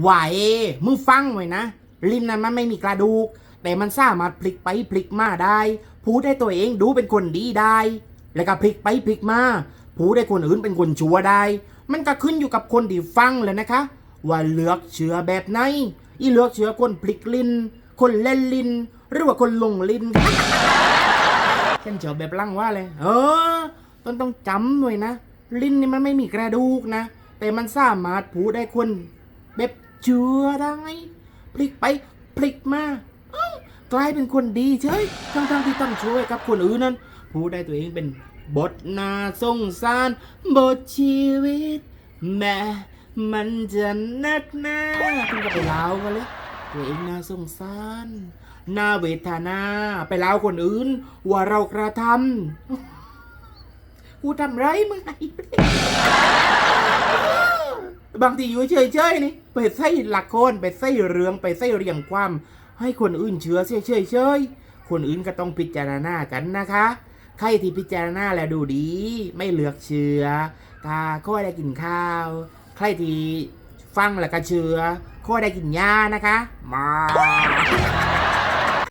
ไหวมึงฟังไว้นะ ลิ้นนั้นมันไม่มีกระดูก แต่มันสามารถพลิกไปพลิกมาได้ พูดให้ตัวเองดูเป็นคนดีได้ แล้วก็พลิกไปพลิกมาพูดให้คนอื่นเป็นคนชั่วได้ มันก็ขึ้นอยู่กับคนที่ฟังเลยนะคะ ว่าเลือกเชื้อแบบไหน อีเลือกเชื้อคนพลิกลิ้น คนเล่นลิ้น หรือว่าคนลงลิ้นฉันเจอแบบลังว่าเลย เออ ต้องต้องจำหน่อยนะ ลิ้นนี่มันไม่มีกระดูกนะ แต่มันสามารถพูดได้คน แบบเชื่อได้พลิกไปพลิกมาอกลายเป็นคนดีเฉยทั้งทั้งๆที่ต้องช่วยกับคนอื่นนั้นพูดได้ตัวเองเป็นบทนาสงสารบทชีวิต แม่มันจะนักหน้าคุณก็ไปเล่ากันเลยตัวเองน่าสงสารน่าเวทนาไปเล่าคนอื่น ว่าเรากระทำกูทำไรมึงไอ้ บางทีอยู่เฉยๆนี่ไปใส่หลักโคนไปใส่เรื่องไปใส่เรียงความ ให้คนอื่นเชื่อเฉยๆคนอื่นก็ต้องพิจารณากันนะคะใครที่พิจารณาแล้วดูดี ไม่เลือกเชื่อตาก็ได้กินข้าว ใครที่ฟังแล้วก็เชื่อก็ได้กินยานะคะ มา